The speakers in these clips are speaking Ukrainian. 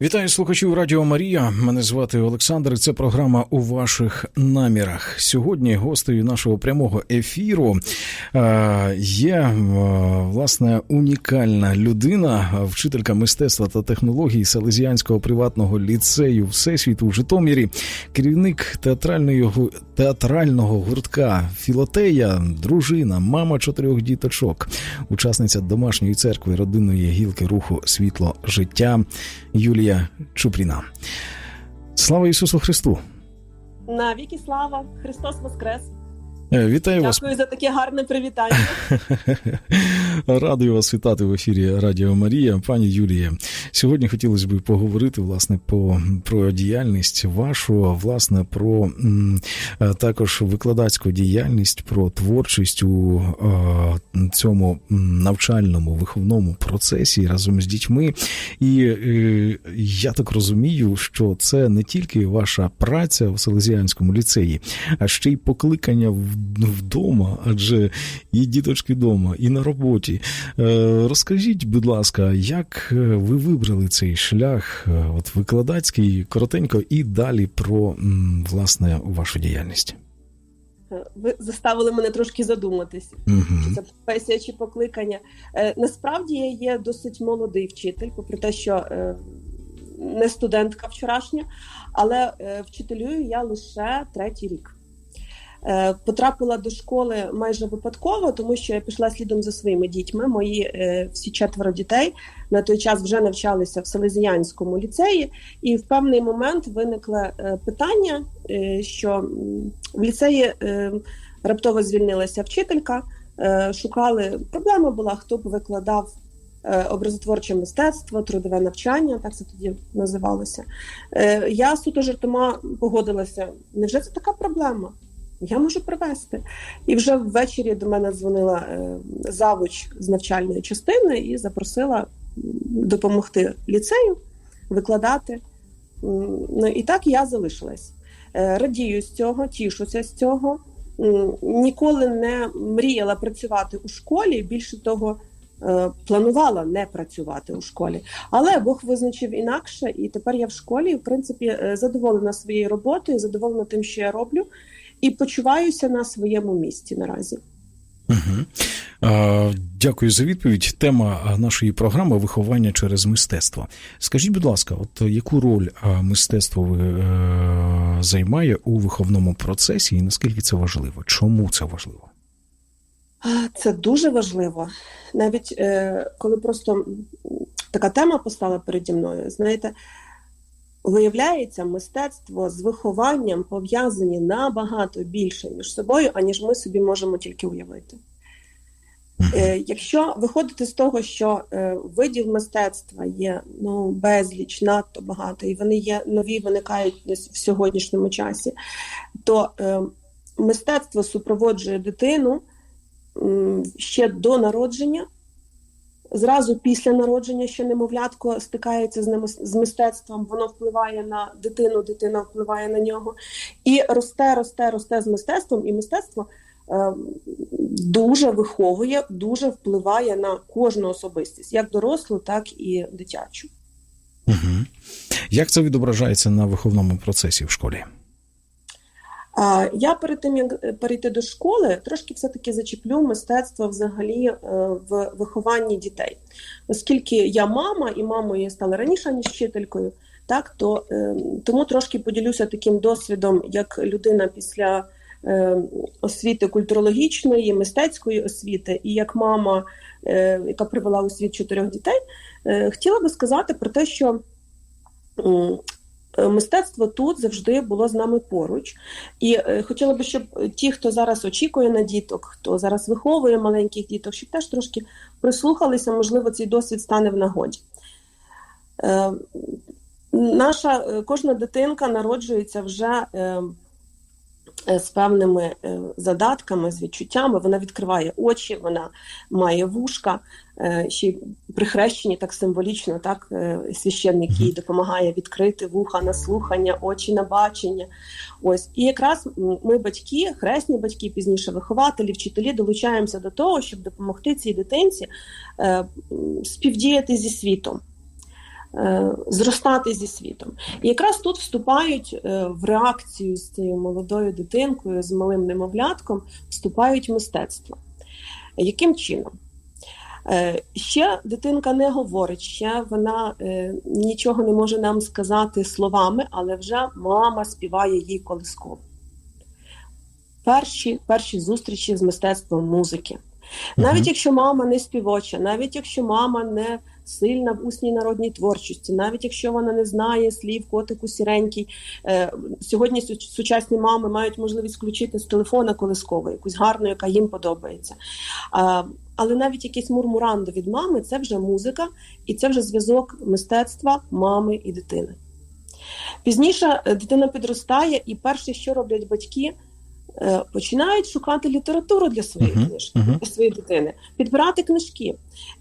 Вітаю слухачів Радіо Марія. Мене звати Олександр. Це програма у ваших намірах. Сьогодні гостею нашого прямого ефіру е, є е, власне унікальна людина, вчителька мистецтва та технологій Селезіанського приватного ліцею Всесвіту в Житомирі, керівник театральної театрального гуртка Філотея, дружина, мама чотирьох діточок, учасниця домашньої церкви родинної гілки руху Світло життя Юлія Чупріна. Слава Ісусу Христу! Навіки слава! Христос Воскрес! Е, Вітаю вас. Дякую за таке гарне привітання. Радий вас вітати в ефірі Радіо Марія, пані Юлія. Сьогодні хотілося б поговорити власне по про діяльність вашу, власне, про м, також викладацьку діяльність, про творчість у цьому навчальному виховному процесі разом з дітьми. І е, я так розумію, що це не тільки ваша праця в Селезіанському ліцеї, а ще й покликання в- вдома, адже і діточки вдома, і на роботі. Е, Розкажіть, будь ласка, як е, ви вибрали цей шлях, е, от викладацький, коротенько, і далі про власне вашу діяльність? Ви заставили мене трошки задуматись. Чи Угу. це професія чи покликання? Е, насправді я є досить молодий вчитель, попри те, що е, не студентка вчорашня, але е, вчителюю я лише третій рік. Е, Потрапила до школи майже випадково, тому що я пішла слідом за своїми дітьми. Мої е, всі четверо дітей на той час вже навчалися в Селезіянському ліцеї, і в певний момент виникло е, питання, що в ліцеї раптово звільнилася вчителька. Шукали проблема була, хто б викладав образотворче мистецтво, трудове навчання, так це тоді називалося. Я суто жартома погодилася. Невже це така проблема? Я можу привезти. І вже ввечері до мене дзвонила е, завуч з навчальної частини і запросила допомогти ліцею викладати. Ну і так я залишилась. Е, Радію з цього, тішуся з цього. Ніколи не мріяла працювати у школі. Більше того, е, планувала не працювати у школі. Але Бог визначив інакше, і тепер я в школі, в принципі, задоволена своєю роботою, задоволена тим, що я роблю, і почуваюся на своєму місці наразі. Угу. Дякую за відповідь. Тема нашої програми виховання через мистецтво. Скажіть, будь ласка, от яку роль мистецтво е, займає у виховному процесі, і наскільки це важливо? Чому це важливо? Це дуже важливо. Навіть е, коли просто така тема постала переді мною, знаєте, виявляється, мистецтво з вихованням пов'язані набагато більше між собою, аніж ми собі можемо тільки уявити. Е, Якщо виходити з того, що е, видів мистецтва є ну безліч, надто багато, і вони є нові, виникають в сьогоднішньому часі, то е, мистецтво супроводжує дитину ще до народження. Зразу після народження, що немовлятко стикається з з мистецтвом, воно впливає на дитину, дитина впливає на нього, і росте, росте, росте з мистецтвом, і мистецтво е, дуже виховує, дуже впливає на кожну особистість, як дорослу, так і дитячу. Угу. Як це відображається на виховному процесі в школі? Я перед тим як перейти до школи, трошки все-таки зачеплю мистецтво взагалі е, в вихованні дітей, оскільки я мама, і мамою стала раніше ніж вчителькою, так то е, тому трошки поділюся таким досвідом, як людина після е, освіти культурологічної, мистецької освіти, і як мама, е, яка привела у світ чотирьох дітей, е, хотіла би сказати про те, що е, мистецтво тут завжди було з нами поруч. І е, хотіла би, щоб ті, хто зараз очікує на діток, хто зараз виховує маленьких діток, щоб теж трошки прислухалися, можливо, цей досвід стане в нагоді. Е, наша е, кожна дитинка народжується вже. Е, з певними е, задатками, з відчуттями. Вона відкриває очі, вона має вушка, е, ще й при хрещенні так символічно, так священник їй допомагає відкрити вуха на слухання, очі на бачення. Ось і якраз ми, батьки, хресні батьки, пізніше вихователі, вчителі, долучаємося до того, щоб допомогти цій дитинці співдіяти зі світом. Е, Зростати зі світом, і якраз тут вступають е, в реакцію з цією молодою дитинкою, з малим немовлятком, вступають мистецтва. Яким чином? Е, Ще дитинка не говорить, ще вона е, нічого не може нам сказати словами, але вже мама співає їй колисково. Перші, перші зустрічі з мистецтвом музики. Навіть якщо мама не співоча, навіть якщо мама не сильна в усній народній творчості, навіть якщо вона не знає слів котику сіренький, е, сьогодні сучасні мами мають можливість включити з телефона колискову, якусь гарну, яка їм подобається. Але навіть якийсь мурмурандо від мами це вже музика, і це вже зв'язок мистецтва мами і дитини. Пізніше е, дитина підростає, і перше, що роблять батьки, починають шукати літературу для своєї Мгм, книжки, мгм. для своєї дитини, підбирати книжки.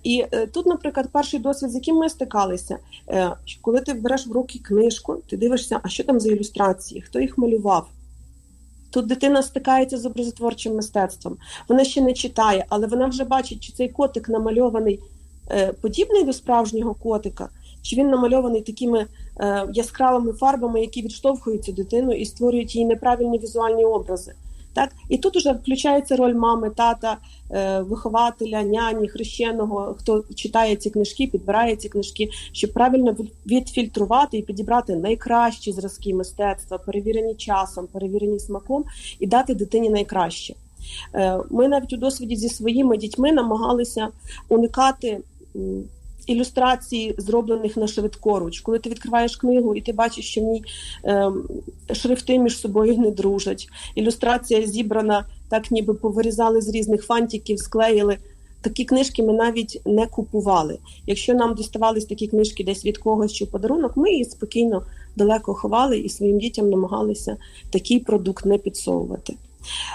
І е, тут, наприклад, перший досвід, з яким ми стикалися, е, коли ти береш в руки книжку, ти дивишся, а що там за ілюстрації, хто їх малював. Тут дитина стикається з образотворчим мистецтвом. Вона ще не читає, але вона вже бачить, чи цей котик намальований е, подібний до справжнього котика, чи він намальований такими е, яскравими фарбами, які відштовхують цю дитину і створюють їй неправильні візуальні образи. Так? І тут уже включається роль мами, тата, е, вихователя, няні, хрещеного, хто читає ці книжки, підбирає ці книжки, щоб правильно відфільтрувати і підібрати найкращі зразки мистецтва, перевірені часом, перевірені смаком, і дати дитині найкраще. Е, Ми навіть у досвіді зі своїми дітьми намагалися уникати ілюстрацій, зроблених на швидкоруч. Коли ти відкриваєш книгу і ти бачиш, що в ній ем, шрифти між собою не дружать. Ілюстрація зібрана так, ніби повирізали з різних фантиків, склеїли. Такі книжки ми навіть не купували. Якщо нам діставались такі книжки десь від когось чи подарунок, ми її спокійно далеко ховали і своїм дітям намагалися такий продукт не підсовувати.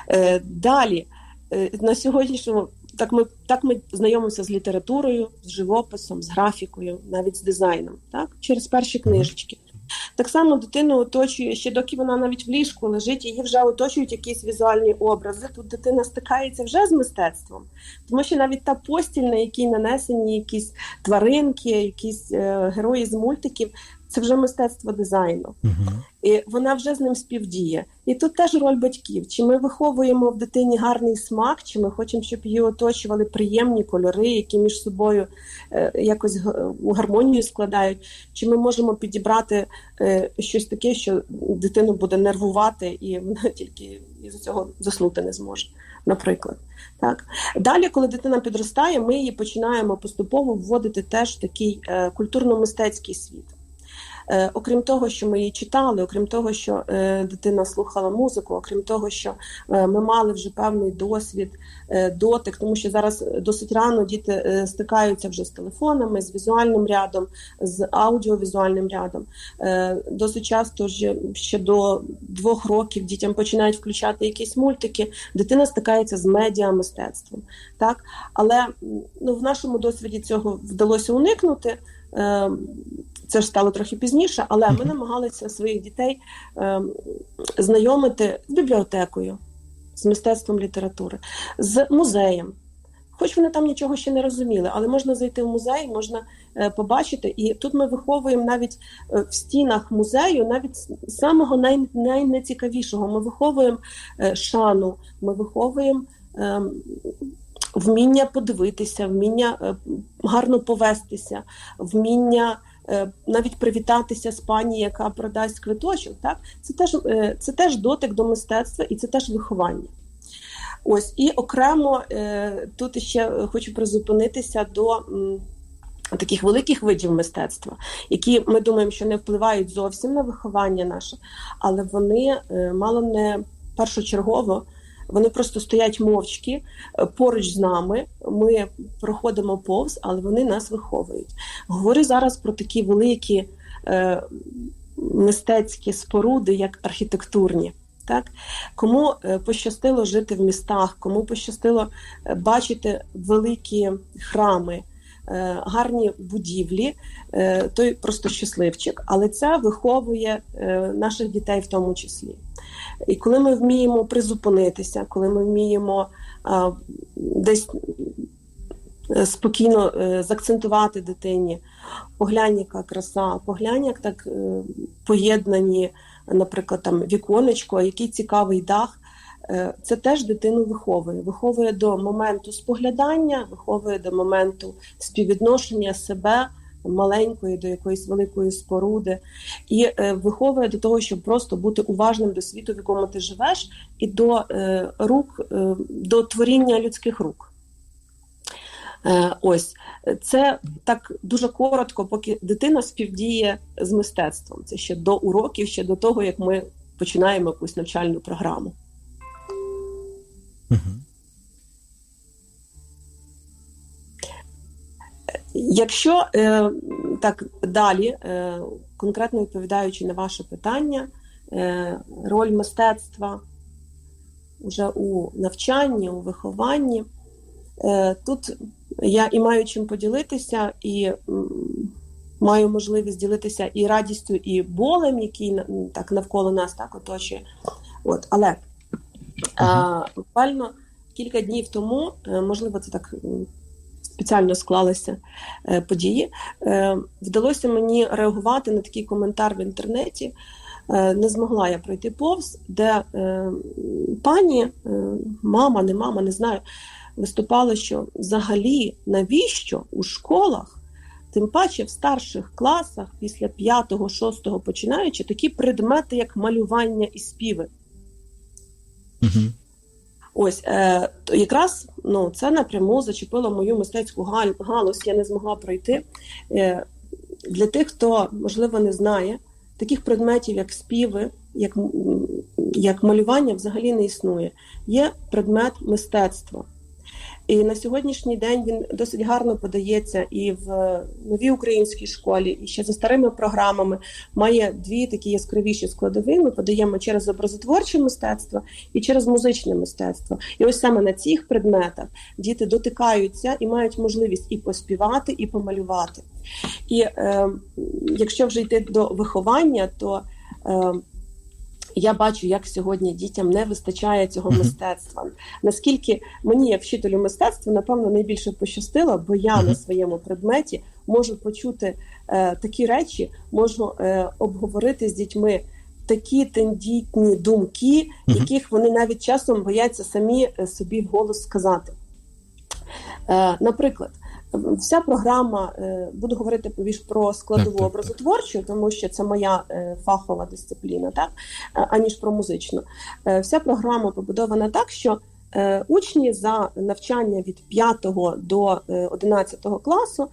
Е, далі, е, на сьогоднішньому так ми, так ми знайомимося з літературою, з живописом, з графікою, навіть з дизайном, так? через перші книжечки. Так само дитину оточує, ще доки вона навіть в ліжку лежить, її вже оточують якісь візуальні образи. Тут дитина стикається вже з мистецтвом, тому що навіть та постіль, на якій нанесені якісь тваринки, якісь е, герої з мультиків, це вже мистецтво дизайну. Мгм. І вона вже з ним співдіє. І тут теж роль батьків. Чи ми виховуємо в дитині гарний смак, чи ми хочемо, щоб її оточували приємні кольори, які між собою е, якось у гармонію складають, чи ми можемо підібрати е, щось таке, що дитину буде нервувати, і вона тільки із цього заснути не зможе. Наприклад, так далі, коли дитина підростає, ми її починаємо поступово вводити теж в такий е, культурно-мистецький світ. Е, окрім того, що ми її читали, окрім того, що е, дитина слухала музику, окрім того, що е, ми мали вже певний досвід, дотик, тому що зараз досить рано діти стикаються вже з телефонами, з візуальним рядом, з аудіовізуальним рядом. Досить часто ще до двох років дітям починають включати якісь мультики. Дитина стикається з медіамистецтвом. Так? Але ну, в нашому досвіді цього вдалося уникнути. Е, це ж стало трохи пізніше, але ми намагалися своїх дітей е, знайомити з бібліотекою, з мистецтвом літератури, з музеєм. Хоч вони там нічого ще не розуміли, але можна зайти в музей, можна е, побачити. І тут ми виховуємо навіть е, в стінах музею, навіть самого най, найнецікавішого. Ми виховуємо е, шану, ми виховуємо. Вміння подивитися, вміння е, гарно повестися, вміння е, навіть привітатися з пані, яка продасть квиточок. Так це теж е, це теж дотик до мистецтва і це теж виховання. Ось і окремо тут ще хочу призупинитися до таких великих видів мистецтва, які ми думаємо, що не впливають зовсім на виховання наше, але вони мало не першочергово. Вони просто стоять мовчки е, поруч з нами. Ми проходимо повз, але вони нас виховують. Говорю зараз про такі великі е, мистецькі споруди, як архітектурні. Так, кому е, пощастило жити в містах, кому пощастило е, бачити великі храми, гарні будівлі, той просто щасливчик, але це виховує наших дітей в тому числі. І коли ми вміємо призупинитися, коли ми вміємо а, десь е, спокійно е, закцентувати дитині, поглянь, яка краса, поглянь, як так е, поєднані, наприклад, там віконечко, який цікавий дах. Е, Це теж дитину виховує. Виховує до моменту споглядання, виховує до моменту співвідношення себе маленької до якоїсь великої споруди, і е, виховує до того, щоб просто бути уважним до світу, в якому ти живеш, і до е, рук, е, до творіння людських рук. Е, ось це так дуже коротко, поки дитина співдіє з мистецтвом. Це ще до уроків, ще до того, як ми починаємо якусь навчальну програму. Мгм. Якщо е, так далі, е, конкретно відповідаючи на ваше питання, е, роль мистецтва вже у навчанні, у вихованні, е, тут я і маю чим поділитися, і м, маю можливість ділитися і радістю, і болем, який так навколо нас так оточує. От, але а, буквально кілька днів тому, е, можливо, це так спеціально склалися е, події. Е, Вдалося мені реагувати на такий коментар в інтернеті. Е, Не змогла я пройти повз, де пані, мама, не мама, не знаю, виступала, що взагалі навіщо у школах, тим паче в старших класах, після 5-6 починаючи, такі предмети, як малювання і співи. Мгм. Ось е, якраз ну, це напряму зачепило мою мистецьку галузь. Я не змогла пройти. Е, для тих, хто можливо не знає, таких предметів, як співи, як, як малювання, взагалі не існує. Є предмет мистецтва. І на сьогоднішній день він досить гарно подається і в новій українській школі, і ще за старими програмами має дві такі яскравіші складові. Ми подаємо через образотворче мистецтво і через музичне мистецтво. І ось саме на цих предметах діти дотикаються і мають можливість і поспівати, і помалювати. І е, якщо вже йти до виховання, то е, я бачу, як сьогодні дітям не вистачає цього мистецтва. Наскільки мені, як вчителю мистецтва, напевно, найбільше пощастило, бо я на своєму предметі можу почути е, такі речі, можу е, обговорити з дітьми такі тендітні думки, яких вони навіть часом бояться самі е, собі вголос сказати. Е, наприклад, вся програма, е, буду говорити більш про складову образотворчу, тому що це моя е, фахова дисципліна, так е, аніж про музичну. Вся програма побудована так, що учні за навчання від 5 до е, 11 класу,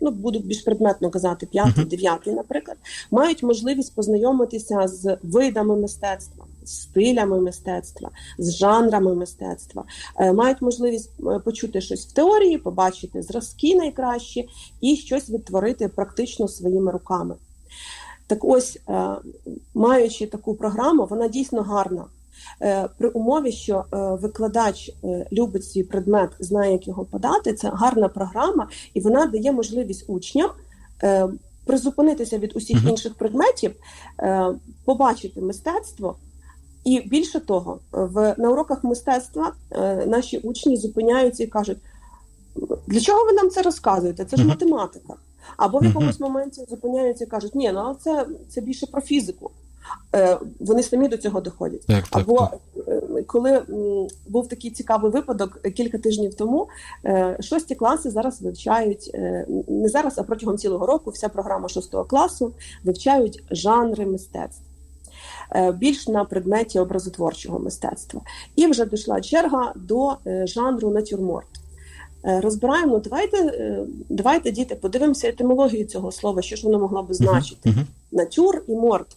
ну буду більш предметно казати, 5, Мгм. 9, наприклад, мають можливість познайомитися з видами мистецтва, стилями мистецтва, з жанрами мистецтва, Е, мають можливість е, почути щось в теорії, побачити зразки найкращі і щось відтворити практично своїми руками. Так ось, е, маючи таку програму, вона дійсно гарна. При умові, що викладач любить свій предмет, знає, як його подати, це гарна програма, і вона дає можливість учням призупинитися від усіх інших предметів, побачити мистецтво. І більше того, в на уроках мистецтва е, наші учні зупиняються і кажуть: для чого ви нам це розказуєте? Це ж Мгм. математика. Або в якомусь моменті зупиняються і кажуть, ні, ну це, це більше про фізику. Е, вони самі до цього доходять. Так, так, Або так. е, коли м, був такий цікавий випадок кілька тижнів тому, е, шості класи зараз вивчають е, не зараз, а протягом цілого року вся програма шостого класу вивчають жанри мистецтв. Е, Більш на предметі образотворчого мистецтва. І вже дійшла черга до е, жанру натюрморт. Е, Розбираємо, давайте, давайте, діти, подивимося етимологію цього слова, що ж воно могло би значити Мгм. натюр і морт.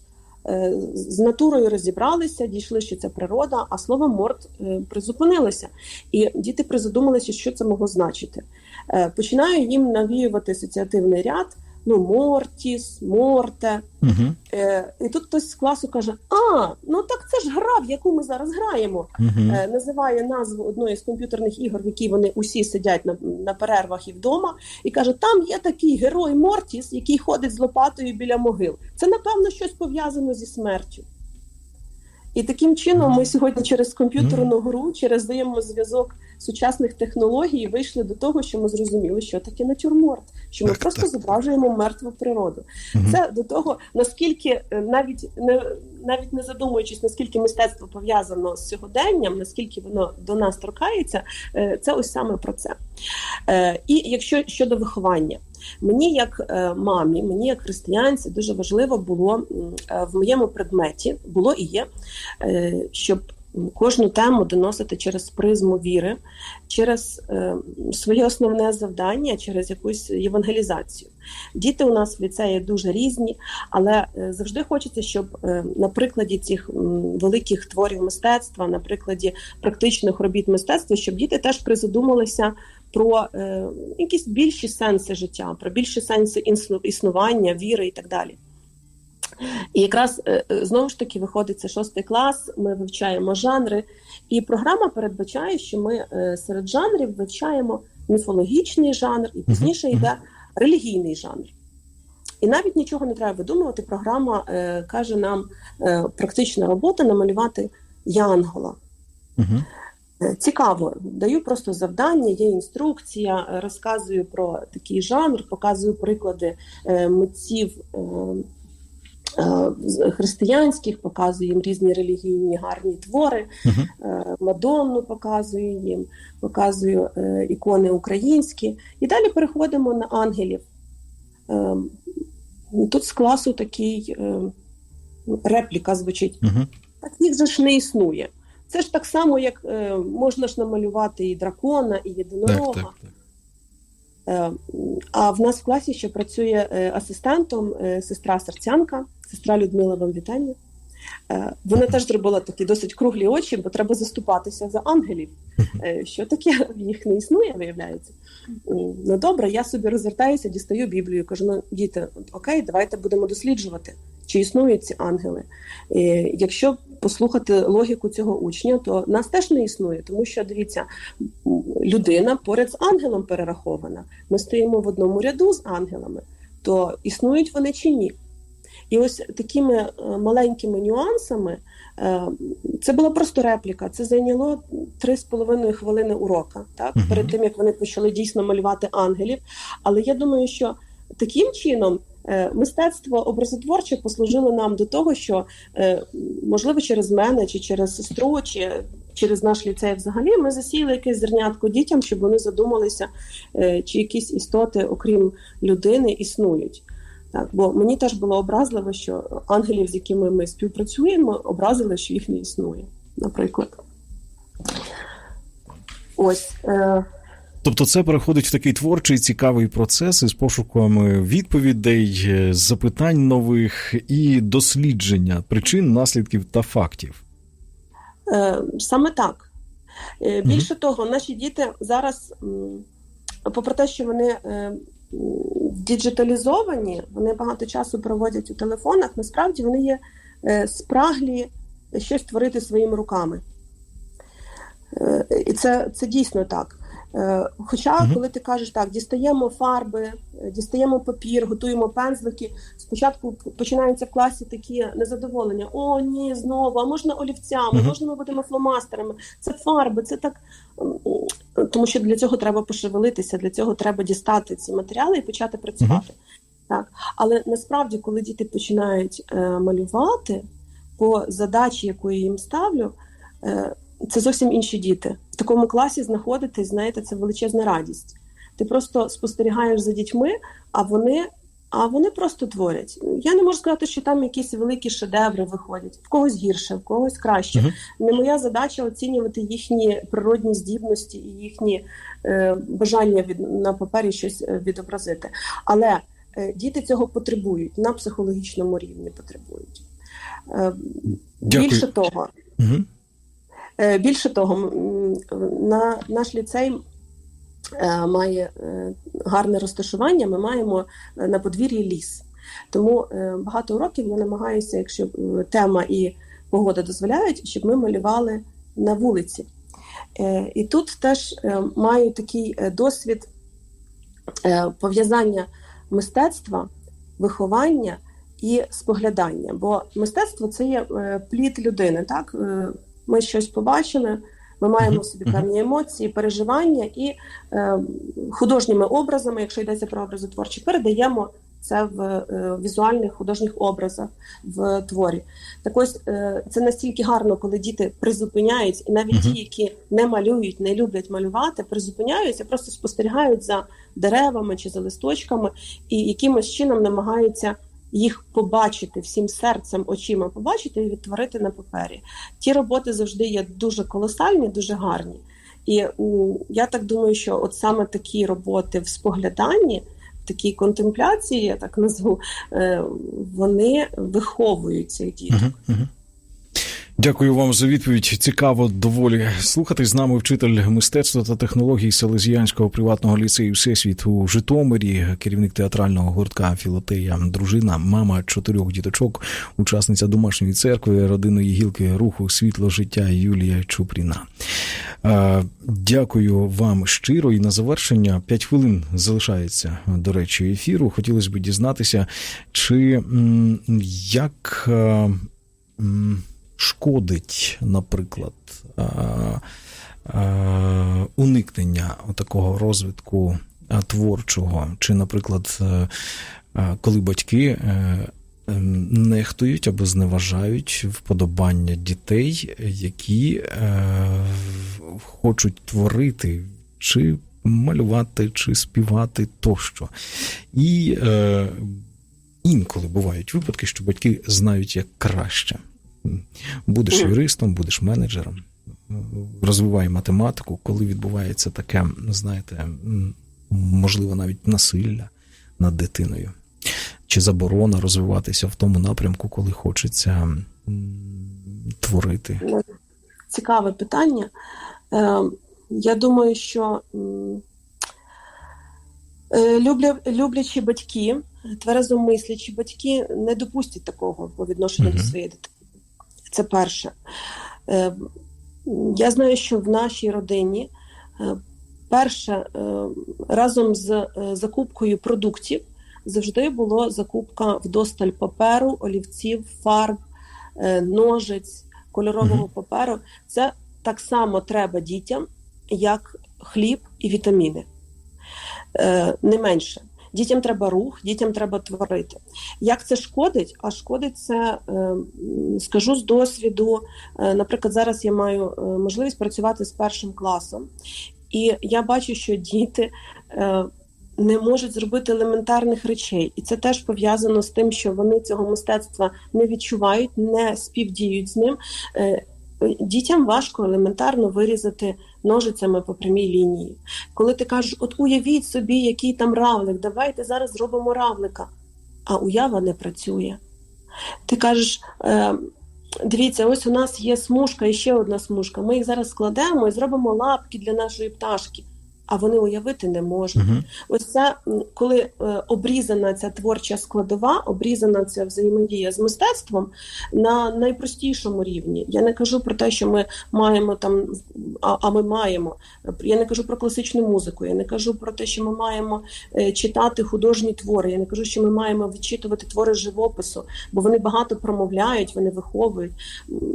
З натурою розібралися, дійшли, що це природа, а слово морт призупинилося. І діти призадумалися, що це могло значити. Починаю їм навіювати асоціативний ряд, ну, Мортіс, Морте. Угу. Е, і тут хтось з класу каже: А, ну так це ж гра, в яку ми зараз граємо. Угу. Е, називає назву одної з комп'ютерних ігор, в якій вони усі сидять на, на перервах і вдома, і каже: там є такий герой Мортіс, який ходить з лопатою біля могил. Це, напевно, щось пов'язано зі смертю. І таким чином ми сьогодні через комп'ютерну гру, через взаємозв'язок сучасних технологій вийшли до того, що ми зрозуміли, що таке натюрморт, що ми Так, просто так. зображуємо мертву природу. Мгм. Це до того, наскільки е, навіть не навіть не задумуючись, наскільки мистецтво пов'язано з сьогоденням, наскільки воно до нас торкається, е, це ось саме про це. Е, І якщо щодо виховання, мені як е, мамі, мені як християнці, дуже важливо було е, в моєму предметі було і є, е, щоб кожну тему доносити через призму віри, через е, своє основне завдання, через якусь євангелізацію. Діти у нас в ліцеї дуже різні, але е, завжди хочеться, щоб е, на прикладі цих великих творів мистецтва, на прикладі практичних робіт мистецтва, щоб діти теж призадумалися про е, якісь більші сенси життя, про більші сенси існування, віри і так далі. І якраз е, е, знову ж таки виходить це шостий клас. Ми вивчаємо жанри, і програма передбачає, що ми е, серед жанрів вивчаємо міфологічний жанр, і пізніше йде релігійний жанр. І навіть нічого не треба видумувати. Програма е, каже нам е, практична робота намалювати янгола. Угу. Цікаво, даю просто завдання, є інструкція, розказую про такий жанр, показую приклади е, митців е, християнських, показую їм різні релігійні гарні твори, Угу. е, Мадонну показую їм, показую е, ікони українські. І далі переходимо на ангелів. Е, Тут з класу такий е, репліка звучить. Угу. Так їх же ж не існує. Це ж так само, як е, можна ж намалювати і дракона, і єдинорога. так, так. Е, а в нас в класі ще працює е, асистентом е, сестра Серцянка, сестра Людмила вам вітання. Е, Вона теж зробила такі досить круглі очі, бо треба заступатися за ангелів. Е, Що таке їх не існує, виявляється. Ну добре, я собі розвертаюся, дістаю Біблію, кажу: ну діти, окей, давайте будемо досліджувати, чи існують ці ангели. Е, Якщо послухати логіку цього учня, то нас теж не існує, тому що дивіться, людина поряд з ангелом перерахована. Ми стоїмо в одному ряду з ангелами, то існують вони чи ні? І ось такими е, маленькими нюансами е, це була просто репліка. Це зайняло три з половиною хвилини урока, так перед тим як вони почали дійсно малювати ангелів. Але я думаю, що таким чином мистецтво образотворче послужило нам до того, що е, можливо через мене, чи через сестру, чи через наш ліцей взагалі ми засіяли якесь зернятко дітям, щоб вони задумалися, е, чи якісь істоти, окрім людини, існують. Так, бо мені теж було образливо, що ангелів, з якими ми співпрацюємо, образили, що їх не існує, наприклад. Ось. Е, Тобто це переходить в такий творчий цікавий процес із пошуками відповідей, е, запитань нових і дослідження причин, наслідків та фактів. Е, Саме так. Е, Більше того, наші діти зараз, попри те, що вони діджиталізовані, вони багато часу проводять у телефонах, насправді вони є спраглі щось творити своїми руками. І це, це дійсно так. Е, Хоча, Мгм. коли ти кажеш так, дістаємо фарби, е, дістаємо папір, готуємо пензлики, спочатку починаються в класі такі незадоволення: о, ні, знову, а можна олівцями, Мгм. можна ми будемо фломастерами, це фарби, це так. Тому що для цього треба пошевелитися, для цього треба дістати ці матеріали і почати працювати. Так. Але насправді, коли діти починають е, малювати по задачі, яку я їм ставлю, е, це зовсім інші діти. В такому класі знаходитись, знаєте, це величезна радість. Ти просто спостерігаєш за дітьми, а вони, а вони просто творять. Я не можу сказати, що там якісь великі шедеври виходять, в когось гірше, в когось краще. Мгм. Не моя задача оцінювати їхні природні здібності і їхні е, бажання від на папері щось е, відобразити. Але е, діти цього потребують на психологічному рівні потребують. Е, Дякую. Більше того, Угу. Е, Більше того, на наш ліцей е, має е, гарне розташування, ми маємо на подвір'ї ліс. Тому багато років я намагаюся, якщо тема і погода дозволяють, щоб ми малювали на вулиці. І тут теж маю такий досвід пов'язання мистецтва, виховання і споглядання. Бо мистецтво це є плід людини. Так? Ми щось побачили, ми маємо в собі певні емоції, переживання і е, художніми образами, якщо йдеться про образи творчі, передаємо це в е, візуальних художніх образах в творі. Так ось е, це настільки гарно, коли діти призупиняють, і навіть ті, які не малюють, не люблять малювати, призупиняються, просто спостерігають за деревами чи за листочками, і якимось чином намагаються їх побачити всім серцем, очима побачити і відтворити на папері. Ті роботи завжди є дуже колосальні, дуже гарні. І я так думаю, що от саме такі роботи в спогляданні, такій контемпляції, я так назву, е, вони виховують цих діток. Мгм, мгм. Дякую вам за відповідь. Цікаво доволі слухати з нами вчитель мистецтва та технологій Селезіянського приватного ліцею Всесвіт у Житомирі, керівник театрального гуртка Філотея, дружина, мама чотирьох діточок, учасниця домашньої церкви, родинної гілки руху світло життя Юлія Чупріна. Е, Дякую вам щиро. І на завершення 5 хвилин залишається, до речі, ефіру. Хотілося б дізнатися, чи як. Шкодить, наприклад, е, е, уникнення такого розвитку е, творчого, чи, наприклад, коли батьки ем, нехтують або зневажають вподобання дітей, які хочуть творити, чи малювати, чи співати тощо. І інколи бувають випадки, що батьки знають як краще. Будеш юристом, будеш менеджером, розвивай математику, коли відбувається таке, знаєте, можливо, навіть насилля над дитиною, чи заборона розвиватися в тому напрямку, коли хочеться творити. Цікаве питання. Е, я думаю, що е, любля, люблячі батьки, тверезомислячі батьки не допустять такого по відношенню Мгм. до своєї дитини. Це перше. Е, я знаю, що в нашій родині е, перше е, разом з закупкою продуктів завжди була закупка вдосталь паперу, олівців, фарб, ножиць, кольорового паперу. Це так само треба дітям, як хліб і вітаміни. Не менше. Дітям треба рух, дітям треба творити. Як це шкодить? А шкодить це, е, скажу з досвіду. Е, Наприклад, зараз я маю е, можливість працювати з першим класом, і я бачу, що діти не можуть зробити елементарних речей. І це теж пов'язано з тим, що вони цього мистецтва не відчувають, не співдіють з ним. Дітям важко елементарно вирізати ножицями по прямій лінії. Коли ти кажеш, от уявіть собі, який там равлик, давайте зараз зробимо равлика, а уява не працює. Ти кажеш, е, дивіться, ось у нас є смужка і ще одна смужка. Ми їх зараз складемо і зробимо лапки для нашої пташки, а вони уявити не можуть. Угу. Ось це коли е, обрізана ця творча складова, обрізана ця взаємодія з мистецтвом на найпростішому рівні. Я не кажу про те, що ми маємо там, а, а ми маємо. Я не кажу про класичну музику, я не кажу про те, що ми маємо е, читати художні твори. Я не кажу, що ми маємо вичитувати твори живопису, бо вони багато промовляють, вони виховують.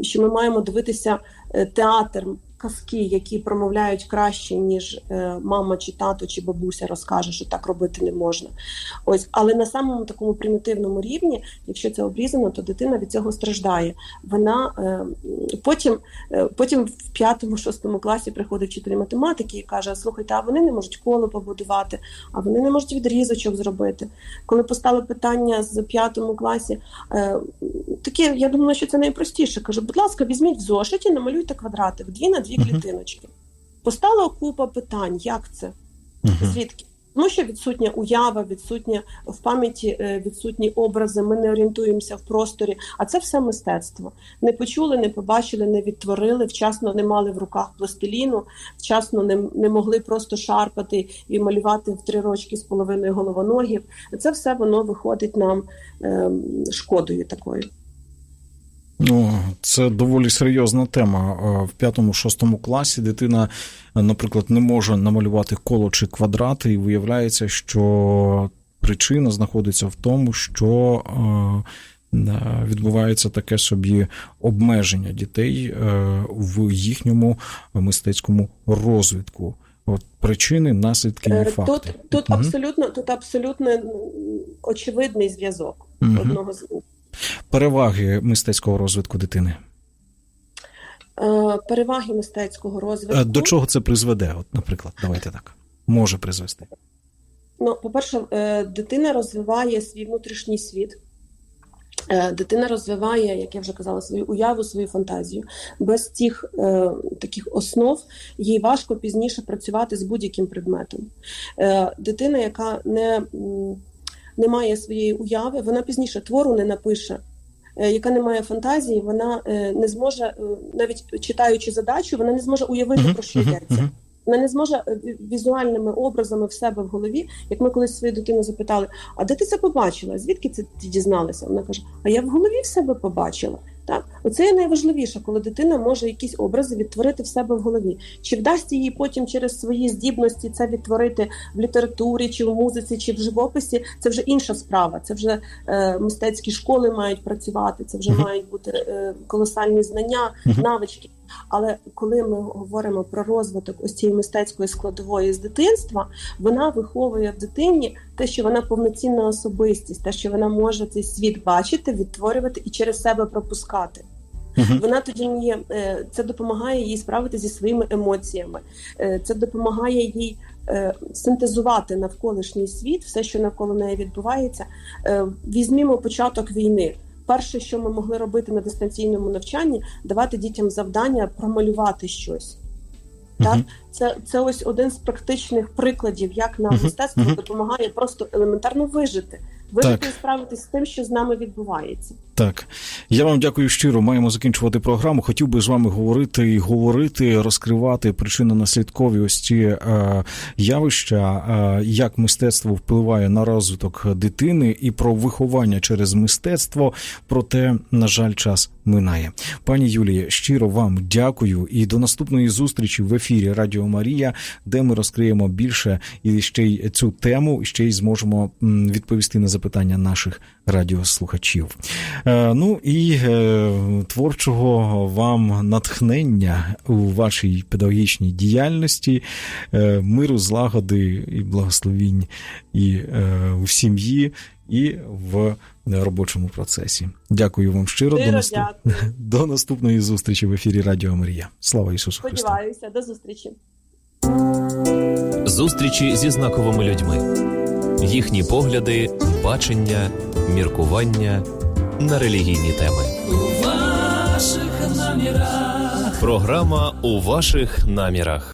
Що ми маємо дивитися е, театр, казки, які промовляють краще, ніж е, мама чи тато чи бабуся розкаже, що так робити не можна. Ось, але на самому такому примітивному рівні, якщо це обрізано, то дитина від цього страждає. Вона е, потім, е, потім в п'ятому-шостому класі приходить вчитель математики і каже: слухайте, а вони не можуть коло побудувати, а вони не можуть відрізочок зробити. Коли постало питання з п'ятому класі, таке, я думала, що це найпростіше. Кажу, будь ласка, візьміть в зошиті, намалюйте квадратик, дві на дві Мгм. клітиночки. Постала купа питань, як це? Звідки? Тому що відсутня уява, відсутня в пам'яті, е, відсутні образи. Ми не орієнтуємося в просторі. А це все мистецтво. Не почули, не побачили, не відтворили. Вчасно не мали в руках пластиліну, вчасно не, не могли просто шарпати і малювати в три рочки з половиною головоногів. Це все воно виходить нам ем, шкодою такою. Ну, це доволі серйозна тема. В п'ятому-шостому класі дитина, наприклад, не може намалювати коло чи квадрати, і виявляється, що причина знаходиться в тому, що е, відбувається таке собі обмеження дітей е, в їхньому мистецькому розвитку. От причини, наслідки і Е, факти. Тут, тут Мгм. абсолютно тут абсолютно очевидний зв'язок Мгм. одного з Переваги мистецького розвитку дитини. Е, переваги мистецького розвитку. Е, До чого це призведе? От, наприклад, давайте так. Може призвести. Ну, по-перше, е, дитина розвиває свій внутрішній світ. Дитина розвиває, як я вже казала, свою уяву, свою фантазію. Без цих е, таких основ їй важко пізніше працювати з будь-яким предметом. Е, дитина, яка не, не має своєї уяви, вона пізніше твору не напише. Е, Яка не має фантазії, вона е, не зможе, е, навіть читаючи задачу, вона не зможе уявити, про що йдеться. Вона не зможе візуальними образами в себе в голові, як ми колись свою дитину запитали: а де ти це побачила? Звідки це ти дізналася? Вона каже: А я в голові в себе побачила. Так, оце є найважливіше, коли дитина може якісь образи відтворити в себе в голові. Чи вдасться їй потім через свої здібності це відтворити в літературі, чи в музиці, чи в живописі? Це вже інша справа. Це вже е, мистецькі школи мають працювати. Це вже мають бути е, колосальні знання, навички. Але коли ми говоримо про розвиток ось цієї мистецької складової з дитинства, вона виховує в дитині те, що вона повноцінна особистість, те, що вона може цей світ бачити, відтворювати і через себе пропускати. Мгм. Вона тоді вміє, е, це допомагає їй справитися зі своїми емоціями, Е, це допомагає їй е, синтезувати навколишній світ, все, що навколо неї відбувається. Е, Візьмімо початок війни. Перше, що ми могли робити на дистанційному навчанні, давати дітям завдання промалювати щось. Так, це, це ось один з практичних прикладів, як нам мистецтво допомагає просто елементарно вижити, вижити Так. і справитися з тим, що з нами відбувається. Так, я вам дякую щиро. Маємо закінчувати програму. Хотів би з вами говорити і говорити, розкривати причинно-наслідкові ось ці е, явища, е, як мистецтво впливає на розвиток дитини і про виховання через мистецтво. Проте, на жаль, час минає. Пані Юлія, щиро вам дякую і до наступної зустрічі в ефірі Радіо Марія, де ми розкриємо більше і ще й цю тему, і ще й зможемо відповісти на запитання наших радіослухачів. Е, Ну і е, творчого вам натхнення у вашій педагогічній діяльності, е, миру, злагоди і благословінь і в сім'ї, і в робочому процесі. Дякую вам щиро. До, наступ... дякую. до наступної зустрічі в ефірі Радіо Марія. Слава Ісусу Христу! Сподіваюся, до зустрічі. Зустрічі зі знаковими людьми, їхні погляди, бачення, міркування на релігійні теми. У ваших намірах. Програма у ваших намірах.